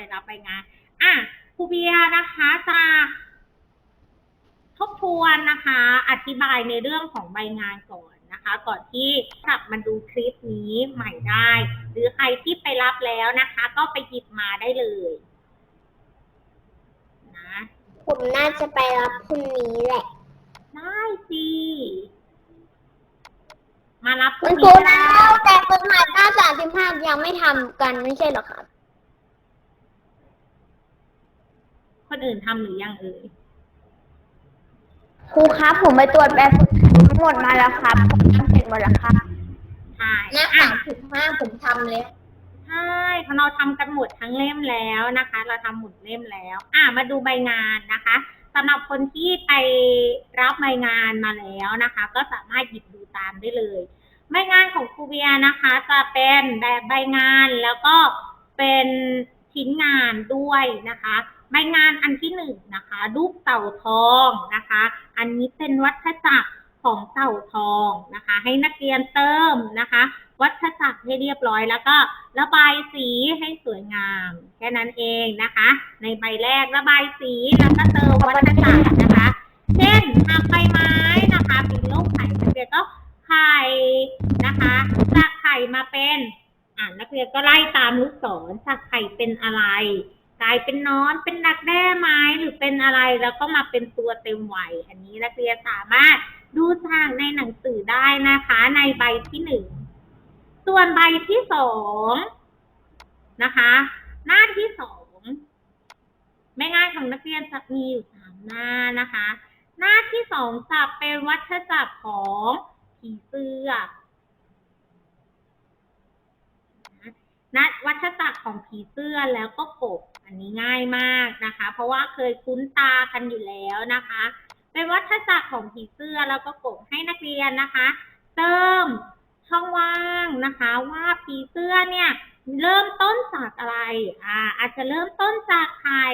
ไปรับใบงาน อะครูเบียร์นะคะจะทบทวนนะคะ อธิบายในเรื่องของใบงานก่อนนะคะ ก่อนที่กลับมาดูคลิปนี้ใหม่ได้ หรือใครที่ไปรับแล้วนะคะ ก็ไปหยิบมาได้เลยนะผมน่าจะไปรับพรุ่งนี้แหละ ได้สิมารับพคุรุ่ณงครูนี้นะได้แต่คนหมายหน้าสามสิบห้ายังไม่ทำกันไม่ใช่เหรอครับ คนอื่นทำหรือยังเอ่ยครูครับ ผมไปตรวจแบบทั้งหมดมาแล้วครับผมทำเสร็จหมดแล้วครับใช่หน้าอะ สามสิบห้าผมทำเลยใช่เราทำกันหมดทั้งเล่มแล้วนะคะ เราทำหมดเล่มแล้ว อะมาดูใบงานนะคะสำหรับคนที่ไปรับใบงานมาแล้วนะคะ ก็สามารถหยิบดูตามได้เลย ใบงานของครูเบียร์นะคะ จะเป็นแบบใบงานแล้วก็เป็นชิ้นงานด้วยนะคะ ใบงานอันที่หนึ่งนะคะรูปเต่าทองนะคะ อันนี้เป็นวัฏจักรของเต่าทองนะคะ ให้นักเรียนเติมนะคะ วัฏจักรให้เรียบร้อยแล้วก็ระบายสีให้สวยงาม แค่นั้นเองนะคะ ในใบแรกระบายสีแล้วก็เติมวัฏจักรนะคะ เช่นทำใบไม้นะคะเป็นรูปไข่นักเรียนก็ไข่นะคะจากไข่มาเป็นอ่านักเรียนก็ไล่ตามลูกศรจากไข่เป็นอะไร กลายเป็นนอนเป็นดักแด้ไม้หรือเป็นอะไรแล้วก็มาเป็นตัวเต็มวัยอันนี้นักเรียนสามารถดูจากในหนังสือได้นะคะ ในใบที่หนึ่งส่วนใบที่สองนะคะ หน้าที่สองแม่ง่านของนักเรียนจะมีอยู่สามหน้านะคะ หน้าที่สองจะเป็นวัฏจักรของผีเสื้อ นะวัฏจักรของผีเสื้อแล้วก็กบอันนี้ง่ายมากนะคะ เพราะว่าเคยคุ้นตากันอยู่แล้วนะคะ เป็นวัฏจักรของผีเสื้อแล้วก็กบให้นักเรียนนะคะ เติมช่องว่างนะคะ ว่าผีเสื้อเนี่ย เริ่มต้นจากอะไรอ่าอาจจะเริ่มต้นจากไข่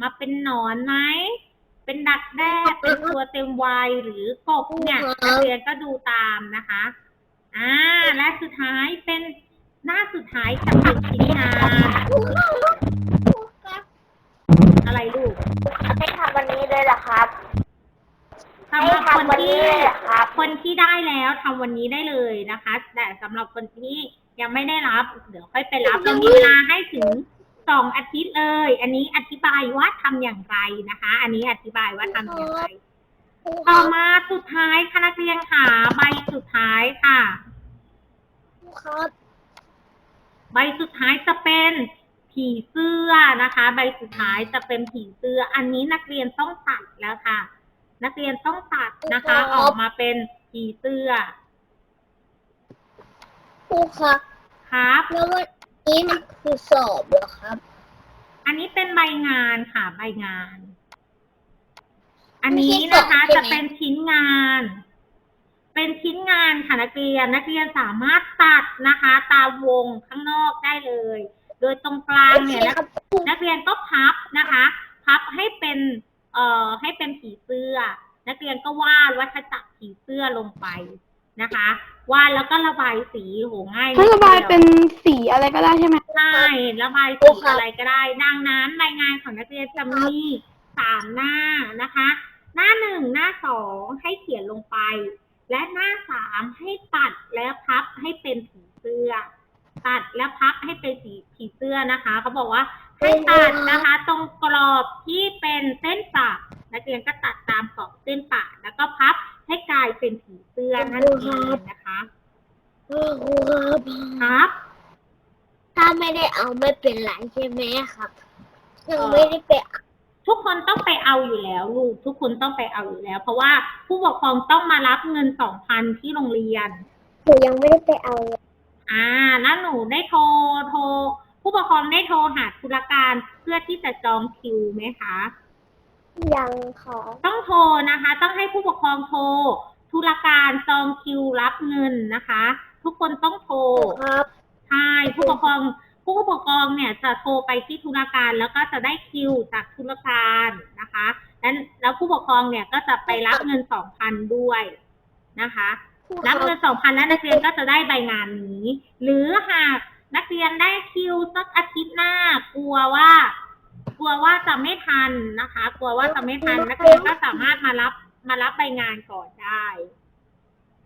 มาเป็นหนอนไหมเป็นดักแด้เป็นตัวเต็มวัยหรือกบเนี่ยนักเรียนก็ดูตามนะคะ อ่า และสุดท้ายเป็น หน้าสุดท้ายจะเป็นชิ้นงาน อะไรลูกให้ทำวันนี้เลยเหรอครับ สำหรับคนให้ทำวันนี้ที่เลยเหรอครับ คนที่ได้แล้วทำวันนี้ได้เลยนะคะ แต่สำหรับคนที่ยังไม่ได้รับ เดี๋ยวค่อยไปรับเรามีเวลาให้ถึงสองอาทิตย์เลย อันนี้อธิบายว่าทำอย่างไรนะคะ อันนี้อธิบายว่าทำอย่างไร ต่อมาสุดท้ายคณะเรียนค่ะใบสุดท้ายค่ะ ครับ ใบสุดท้ายจะเป็นผีเสื้อนะคะ ใบสุดท้ายจะเป็นผีเสื้อ อันนี้นักเรียนต้องตัดแล้วค่ะ นักเรียนต้องตัดนะคะ ออกมาเป็นผีเสื้อครูครับครับแล้ววันนี้มันคือสอบเหรอครับ อันนี้เป็นใบงานค่ะใบงาน อันนี้นะคะไม่ใช่กล่องใช่จะไหมเป็นชิ้นงาน เป็นชิ้นงานค่ะนักเรียนนักเรียนสามารถตัดนะคะ ตามวงข้างนอกได้เลย โดยตรงกลางเนี่ยนักนักเรียนก็พับนะคะ พับให้เป็นเอ่อให้เป็นผีเสื้อ นักเรียนก็วาดวัฏจักรผีเสื้อลงไปนะคะวาดแล้วก็ระบายสีโหง่ายนิดถ้าดีวระบายเป็นสีอะไรก็ได้ใช่ไหมใช่ระบายสีอะไรก็ได้ ดังนั้นรายงานของนักเรียนจะมีสามหน้านะคะ หน้าหนึ่งหน้าสองให้เขียนลงไป และหน้าสามให้ตัดแล้วพับให้เป็นผีเสื้อ ตัดแล้วพับให้เป็นสีผีเสื้อนะคะเขาบอกว่าให้ตัดนะคะ ตรงกรอบที่เป็นเส้นปะนักเรียนก็ตัดตามกรอบเส้นปะแล้วก็พับให้กลายเป็นผีเสื้อนั่นเองนะคะครูครับครับ ถ้าไม่ได้เอาไม่เป็นไรใช่ไหมครับ ยังไม่ได้ไปเอา ทุกคนต้องไปเอาอยู่แล้วลูกทุกคนต้องไปเอาอยู่แล้ว เพราะว่าผู้ปกครองต้องมารับเงินสองพันที่โรงเรียน หนูยังไม่ได้ไปเอาเลยอ่าแล้วหนูได้โทรโทร ผู้ปกครองได้โทรหาธุรการเพื่อที่จะจองคิวไหมคะ ยังขอต้องโทรนะคะ ต้องให้ผู้ปกครองโทรธุรการจองคิวรับเงินนะคะ ทุกคนต้องโทรครับ ใช่ผู้ปกครอง ผู้ปกครองเนี่ยจะโทรไปที่ธุรการแล้วก็จะได้คิวจากธุรการนะคะแล้วแล้วผู้ปกครองเนี่ยก็จะไปรับเงินสองพันด้วยนะคะ รับเงินสองพันแล้วนักเรียนก็จะได้ใบงานนี้ หรือหากนักเรียนได้คิวสักอาทิตย์หน้า กลัวว่า กลัวว่าจะไม่ทันนะคะ กลัวว่าจะไม่ทันนักเรียนก็สามารถมารับมารับใบงานก่อนได้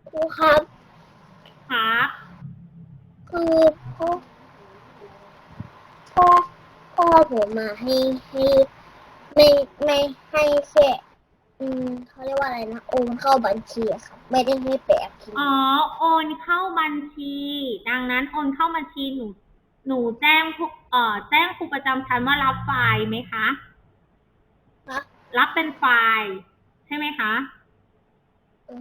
ครูครับครับคือพ่อพ่อพ่ อผมมาให้ให้ไม่ไม่ให้แค่อืมเขาเรียกว่าอะไรนะโอนเข้าบัญชีอะครับไม่ได้ให้แปะพิมพ์อ๋อ โอนเข้าบัญชี ดังนั้นโอนเข้าบัญชีหนู หนูแจ้งผู้เอ่อ แจ้งครูประจำชั้นว่ารับไฟล์ไหมคะ นะรับเป็นไฟล์ใช่ไหมคะอื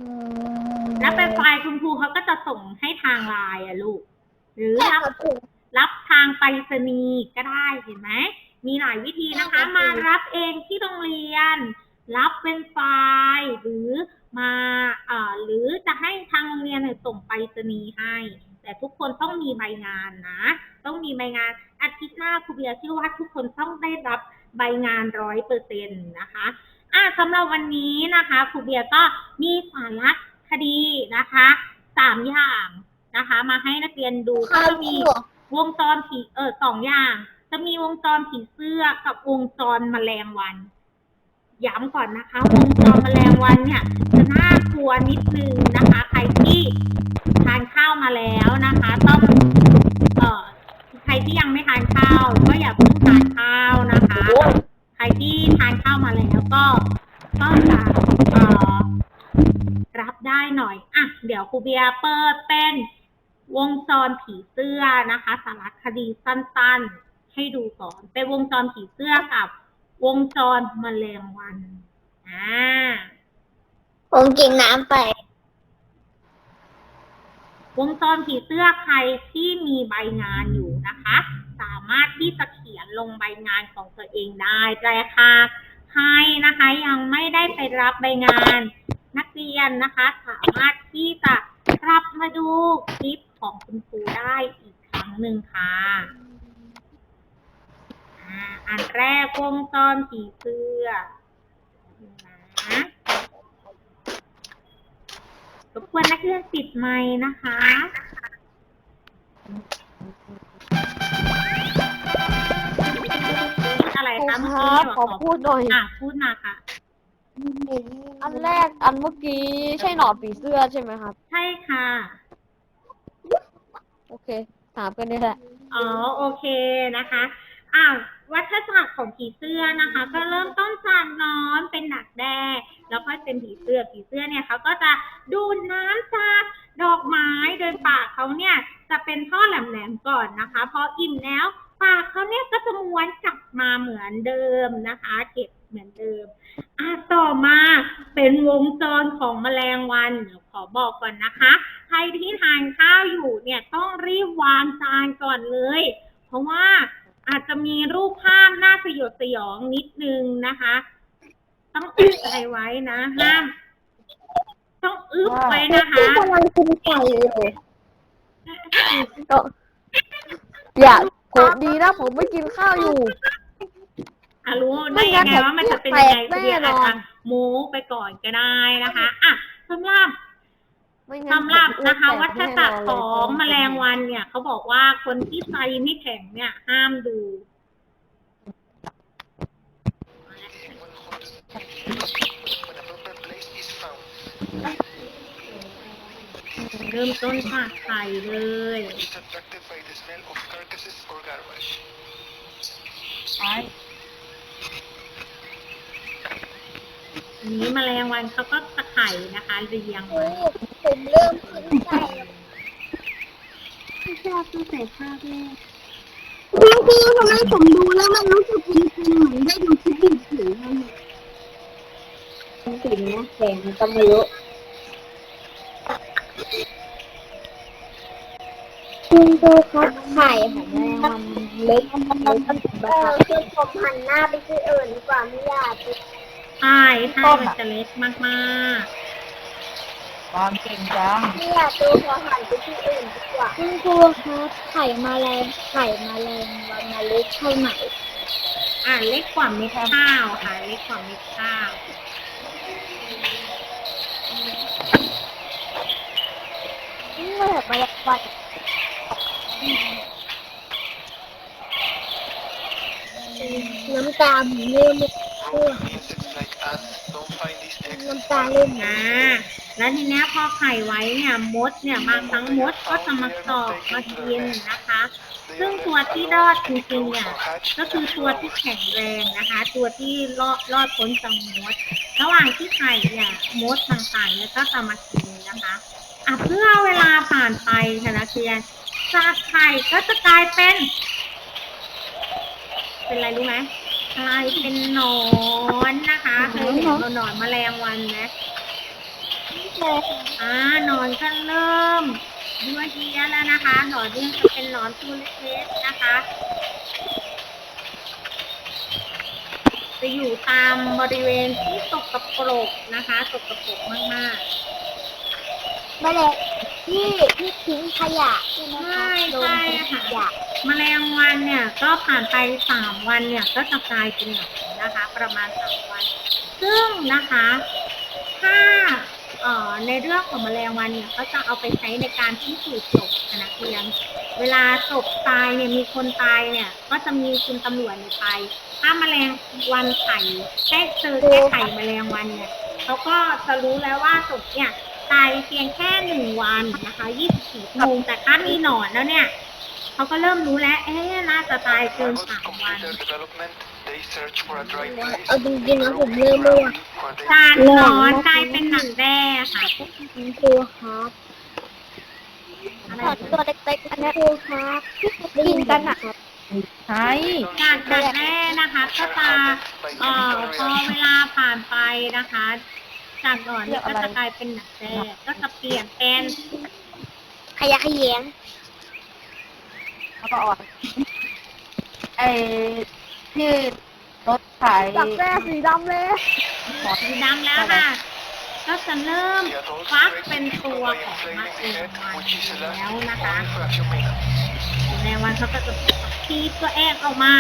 มรับเป็นไฟล์คุณครูเขาก็จะส่งให้ทางไลน์อะลูก หรือใช่รับ ครับครู รับทางไปรษณีย์ก็ได้เห็นไหมมีหลายวิธีนะคะ มารับเองที่โรงเรียน รับเป็นไฟล์หรือมาเอ่อหรือจะให้ทางโรงเรียนเนี่ยส่งไปรษณีย์ให้ แต่ทุกคนต้องมีใบงานนะ ต้องมีใบงานอาทิตย์หน้าครูเบียร์เชื่อว่าทุกคนต้องได้รับใบงานร้อยเปอร์เซ็นต์นะคะอะสำหรับวันนี้นะคะครูเบียร์ก็มีสาระคดีนะคะสามอย่างนะคะ มาให้นักเรียนดูคก็รับจะคมีรู วงจรผีเออสองอย่าง จะมีวงจรผีเสื้อกับวงจรแมลงวันย้ำก่อนนะคะ วงจรแมลงวันเนี่ยจะน่ากลัวนิดนึงนะคะ ใครที่ทานข้าวมาแล้วนะคะ ต้องเอ่อใครที่ยังไม่ทานข้าว ก็อย่าเพิ่งทานข้าวนะคะ ใครที่ทานข้าวมาแล้วก็ก็จะเอ่อรับได้หน่อยอะเดี๋ยวครูเบียร์เปิดเป็น วงจรผีเสื้อนะคะสารคดีสั้นๆ ให้ดูก่อนเป็นวงจรผีเสื้อกับวงจรแมลงวันอ่าผมกินน้ำไป วงจรผีเสื้อใครที่มีใบงานอยู่นะคะ สามารถที่จะเขียนลงใบงานของตัวเองได้แต่ค่ะใครนะคะยังไม่ได้ไปรับใบงานนักเรียนนะคะ สามารถที่จะกลับมาดูคลิป ของคุณครูได้อีกครั้งหนึ่งค่ะอ่าอันแรกวงจรผีเสื้อนะรบกวนนักเรียนปิดไมค์นะคะพูดอะไรครูคะเมื่อคกี้รับบอกขอพูดหน่อย อะ พูดมาค่ะ อันแรกอันเมื่อกี้ใช่หนอนผีเสื้อใช่ไหมครับ ใช่ค่ะ โอเค ถามกันนี่แหละ อ๋อโอเคนะคะอ่าวัฏจักรของผีเสื้อนะคะ ก็เริ่มต้นจากน้อนเป็นหนักแด้แล้วก็เป็นผีเสื้อผีเสื้อเนี่ยเขาก็จะดูดน้ำจากดอกไม้โดยปากเขาเนี่ยจะเป็นท่อแหลมๆก่อนนะคะพออิ่มแล้วปากเขาเนี่ยก็จะม้วนกลับมาเหมือนเดิมนะคะ เก็บเหมือนเดิม อะต่อมาเป็นวงจรของแมลงวันเดี๋ยวขอบอกก่อนนะคะ ใครที่ทานข้าวอยู่เนี่ยต้องรีบวางจานก่อนเลย เพราะว่าอาจจะมีรูปภาพน่าสยดสยองนิดนึงนะคะ ต้องอึบอะไรไว้นะห้ามต้องอึบไว้นะคะกำลังกินไก่อยู่ก็อย่าผมดีนะผมไม่กินข้าวอยู่ อะรู้ไม่ได้งั้ยันงไงว่ามันจะเป็นยังไงแปลกคุณเดียแน่อาจนอนจะโม้ไปก่อนก็ได้นะคะอะสำหรับไม่งั้นสำหรับผมนะคะอ้วัแตฏกจักรน่ขนอนงแมลงวันเนี่ยเขาบอกว่าคนที่ไตไม่แข็งเนี่ย ห้ามดูเริ่มต้นจากไข่เลย นี้แมลงวันเขาก็ตะไคร่นะคะ เรียงไว้ผมเริ่มขึ้นไก่ชอบตั้งแต่ภาคแรกคุณครูทำไมผมดูแล้วมันรู้สึกเป็นๆเหมือนได้ดูคลิปผีนั่นเลยสีเนี้ยแสงมันก็ไม่รู้คุณครูครับไข่ของแม่มันเล็กเล็กเออคือผมหันหน้าไปที่อื่นดีกว่าไม่อยาก ใช่ห้างมันจะเล็กมากปาวามเก่งจังไม่อยากดูขอหันไปที่อื่นดีกว่าคุณครูครับไข่มาแรงไข่มาแรงวันมาเล็กเท่าไหมๆ อ่าเล็กกว่าเม็ดข้าวค่ะ เล็กกว่ามิดข้าว นี่เหมือนมาแรงวันน้ำตาลมเริ่มไม่ท่วม น้ำตาเริ่มอ่าแล้วทีเนี้ยพอไข่ไว้เนี่ยมดเนี่ยบางครั้งมดก็จะมาตอกมากินนะคะ ซึ่งตัวที่รอดจริงๆเนี่ยก็คือตัวที่แข็งแรงนะคะ ตัวที่รอดรอดพ้นจากมด ระหว่างที่ไข่เนี่ยมดต่างๆเนี่ยก็จะมากินนะคะอะเพื่อเวลาผ่านไปค่ะนักเรียนจากไข่ก็จะกลายเป็น เป็นอะไรรู้ไหม กลายเป็นหนอนนะคะเคยเห็นหนอนแมลงวันไหมอ่าหนอนก็เริ่มยั่วเยียแล้วนะคะหนอนเนี่ยจะเป็นหนอนตัวเล็กๆนะคะจะอยู่ตามบริเวณที่สกปรกนะคะสกปรกมากแมลง ที่ที่ทิ้งขยะใช่ไหมคะโดนทิ้งขยะๆแมลงวันเนี่ยก็ผ่านไปสามวันเนี่ยก็จะกลายเป็นหนอนนะคะ ประมาณสามวัน ซึ่งนะคะถ้าเอ่อในเรื่องของแมลงวันเนี่ยเขาจะเอาไปใช้ในการพิสูจน์ศพค่ะเรียนเวลาศพตายเนี่ยมีคนตายเนี่ยก็จะมีคุณตำรวจเนี่ยไปถ้าแมลงวันไข่แค่เจอแค่ไข่แมลงวันเนี่ยเขาก็จะรู้แล้วว่าศพเนี่ย ตายเพียงแค่หนึ่งวันนะคะ24ชั่วโมงแต่ถ้ามีหนอนแล้วเนี่ยเขาก็เริ่มรู้แล้ว เอ๊ะน่าจะตายเกิน Maggots สาม complete วัน their development. They search for a dry place. เอาจริงๆนะผมเริ่มไม่ว่า where they จากหนอนกลายเป็นหนังแด้ค่ะคุณครูครับอะไรตัวเล็กๆอันคุเนี้ณยครูครับที่กินกันอะใช่จากหนังแด้นะคะก็จะเอ่อพอเวลาผ่านไปนะคะ จากหนอนเนี่ยก็จะกลายเป็นหนังแด้ก็จะเปลี่ยนเป็นขยะแขยงแล้วก็อ่อนไอ้ที่รถขายจากแร่สีดำเลยสีดำแล้วค่ะ ก็จะเริ่ม The adults ฟัก break เป็น the ตัว by ของมะ inflating เร็ the ง head, วัน which is แล้ว elastic นะคะ only for a few minutes. ในวันเขาก็จะทีบตัวเองออกมา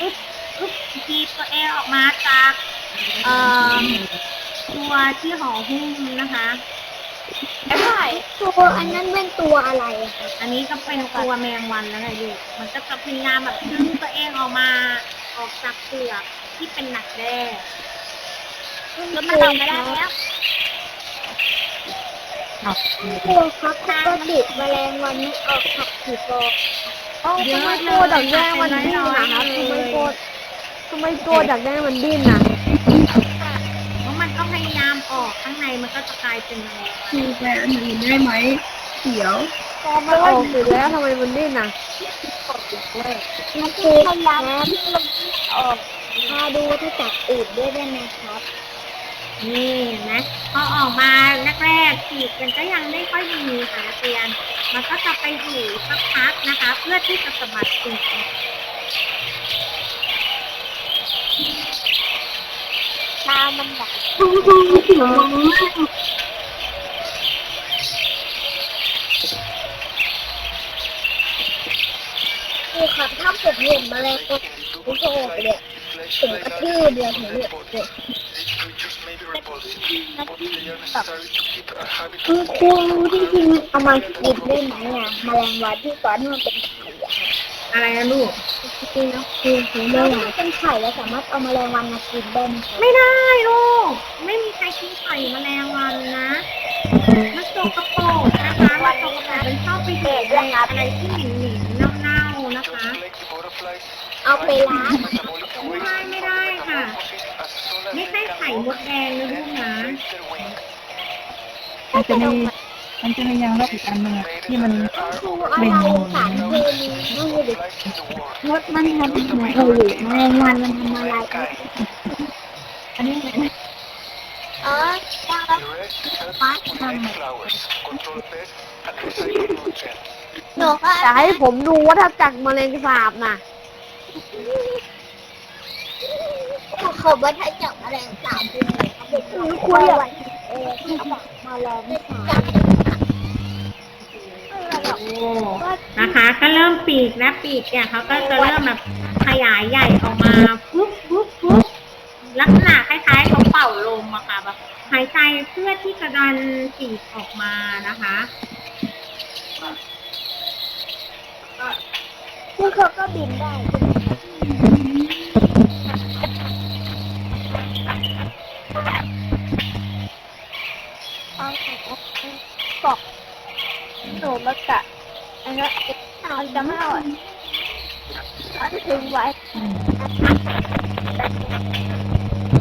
อึ๊บอึ๊บทีบตัวเองออกมาจากเอ่อ ตัวที่ห่อหุ้มนะคะใช่ตัวอันนั้นเป็นตัวอะไรอะคะอันนี้ก็เป็นตัวแมงวันแล้วไงลูกมันก็จะพยายามแบบดึงตัวเองออกมาออกจากเปลือกที่เป็นหนักแด้แล้วมันออกไม่ได้แล้วคุณครูครับปกติแมลงวันนี้ออกผักกี่ฟองเอ้าทำไมตัวจากแร่มันดิ้นนะครับทำไมตัวทำไมตัวจากแร่มันดิ้นน่ะเพราะมัน ก็พยายามออกข้างในมันก็จะกลายเป็นแมลงวันคือแปลอันอื่นได้ไหมเขียวพอมันออกเสร็จแล้วทำไมมันดิ้นน่ะมันคือพยายามที่เราออกมาดูที่จับอืดด้วยได้ไหมครับ นี่เห็นไหมพอออกมาแรกๆปีกมันก็ยังไม่ค่อยมีค่ะนักเรียน มันก็จะไปอยู่สักพักนะคะ เพื่อที่จะสะบัดปีกออก ตามันแบบคือครับถ้าผมเห็นแมลง Like ตัว in the ผมจะออกไปเนี่ยผมกระ that ทืบเลยผมเนี่ยคือครูที่จริงเอามากินได้ไหมอะแมลงวันที่ตอนมันเป็น อะอะไรนะลูก จริงๆนะคือคือแมลงวันเป็นไข่แล้วสามารถเอาแมลงวันมากินได้ไหมครับไม่ได้ลูก ไม่มีใครกินไข่แมลงวันนะมันสกปรกนะคะมันสกปรกมันชอบไปอยู่ในอะไรที่เหม็นๆเน่าๆนะคะ just like the butterflies. เอาไปล้าง Metabolic ไม่ waste ได้ไม่ได้ค่ะ metamorphosis as soon as ไม่ they ใช่ can ไข่ม walk, ดแดงนะลูก then นะ inflate their wings. มันจะมี มันจะมียางลบอีกอันหนึงอะที่มันครูอะไรสารเคมีนั่นคือเด็ก Flies in the world. มดมันทำอะไรเออแมลงวันมันทำอะไร Mankind. อันนี้อ๋อ The rest help pollinate flowers, control pests, and recycle nutrients. หนูก็จะให้ผมดูว่าถ้าจักรแมลงสาบน่ะเขาว่าถ้าจับแมลงสาบเป็นไงครับเด็กคุยอะไรเออจับแมลงสาบโอ้ นะคะ ก็เริ่มปีกนะปีกเนี่ยเขาก็จะเริ่มแบบขยายใหญ่ออกมาปุ๊บปุ๊บปุ๊บลักษณะคล้ายๆเขาเป่าลมอะค่ะแบบหายใจเพื่อที่จะดันปีกออกมานะคะพวกเขาก็บินได้ปอก หมครับมันจะไม่อร่อยเอาทิ้งไว้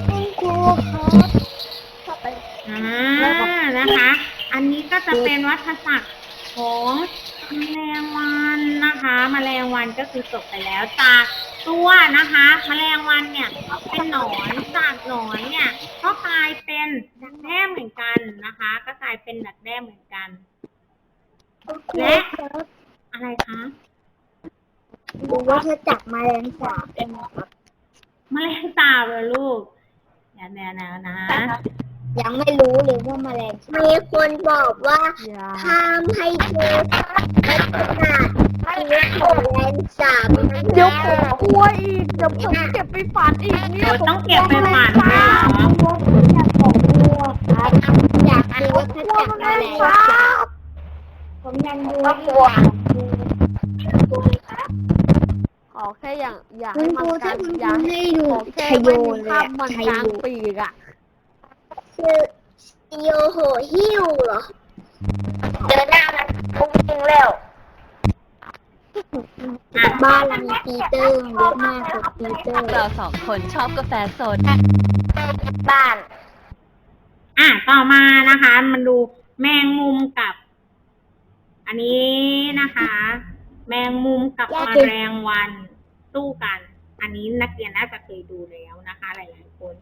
คุณครูครับเข้าไปอ่านะคะ อันนี้ก็จะเป็นวัฏจักรของแมลงวันนะคะแมลงวันก็คือจบไปแล้วจากตัวนะคะแมลงวันเนี่ยเป็นหนอนจากหนอนเนี่ยก็กลายเป็นดักแด้เหมือนกันนะคะ ก็กลายเป็นดักแด้เหมือนกัน และอะไรคะดูว่าถ้าจับแมลงสาบเป็นครับแมลงสาบเหรอลูกอย่าแนวๆนะ ยังไม่รู้เลยว่าแมลงมีคนบอกว่าอย่าห้ามให้ดูลักษณะชีวิตของแมลงสาบมันเดี๋ยวผมกลัวอีกเดี๋ยวผมเก็บไปฝันอีกเนี่โอ้ยต้องเก็บไปฝันด้วยเหรออยากดูว่าถ้าจับแมลงสาบ ผมยังดูว่ากลัวขอแค่อย่างอย่าคุให้ณมัคนรูกลาถ้างคุณคอย่ารูให้ให้ดูขอแค่ชโยไม่มีเลยภาพอะมันชกลางโยปีกอะคือโยโหหิ้วเหรอเจอหน้ามันพุ่งจริงแล้วบ้านเรามีปีเตอร์เยอะมากกว่าปีเตอร์เราสองคนชอบกาแฟสด บ้าน อะต่อมานะคะ มันดูแมงมุมกับ อันนี้นะคะ แมงมุมกับแมลงวันสู้กัน อันนี้นักเรียนน่าจะเคยดูแล้วนะคะ หลายๆคน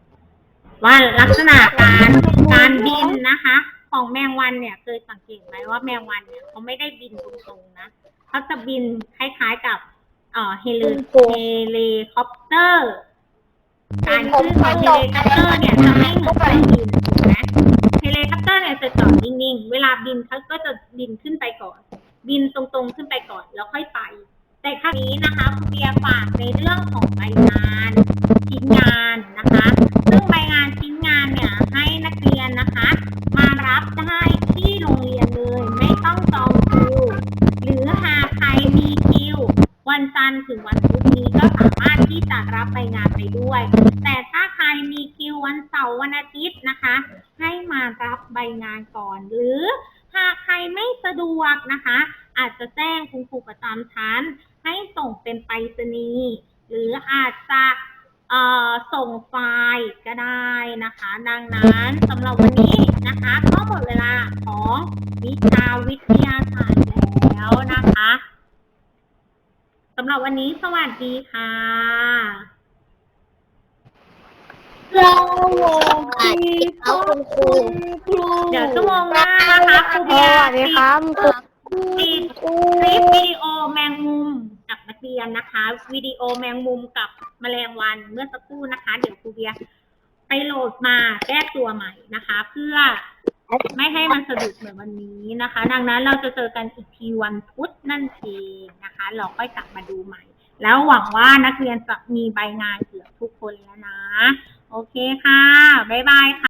ว่าลักษณะการการบินนะคะ ของแมงวันเนี่ย เคยสังเกตไหมว่าแมงวันเนี่ยเขาไม่ได้บินตรงๆนะเขาจะบินคล้ายๆกับเอ่อเฮลิเฮลิคอปเตอร์ การขึ้นของเฮลิคอปเตอร์เนี่ยจะไม่เหมือนเครื่องบินถูกไหมเฮลิคอปเตอร์เนี่ยจะจอดนิ่งๆ เวลาบินเขาก็จะบินขึ้นไปก่อน บินตรงๆขึ้นไปก่อนแล้วค่อยไป แต่ครั้งนี้นะคะครูเบียร์ฝากในเรื่องของใบงานชิ้นงานนะคะ ซึ่งใบงานชิ้นงานเนี่ยให้นักเรียนนะคะ มารับได้ที่โรงเรียนเลยไม่ต้องจองคิวหรือหากใครมีคิววันจันทร์ถึงวันพุธนี้ก็สามารถที่จะรับใบงาน ด้วย แต่ถ้าใครมีคิววันเสาร์วันอาทิตย์นะคะ ให้มารับใบงานก่อน หรือหากใครไม่สะดวกนะคะ อาจจะแจ้งคุณครูประจำชั้น ให้ส่งเป็นไปรษณีย์หรืออาจจะเอ่อส่งไฟล์ก็ได้นะคะ ดังนั้นสำหรับวันนี้นะคะก็หมดเวลาของวิชาวิทยาศาสตร์แล้วนะคะสำหรับวันนี้สวัสดีค่ะ เราเอาคุณครูเดี๋ยวชั่วโมงหน้านะคะครูสเบียวัสดีครับครูปิดคลิปวิดีโอแมงมุมกับนักเรียนนะคะวิดีโอแมงมุมกับแมลงวันเมื่อสักครู่นะคะ เดี๋ยวครูเบียร์ไปโหลดมาแก้ตัวใหม่นะคะ เพื่อไม่ให้มันสะดุดเหมือนวันนี้นะคะ ดังนั้นเราจะเจอกันอีกทีวันพุธนั่นเองนะคะ เราค่อยกลับมาดูใหม่ แล้วหวังว่านักเรียนจะมีใบงานเกือบทุกคนแล้วนะ โอเคค่ะ บ๊ายบายค่ะ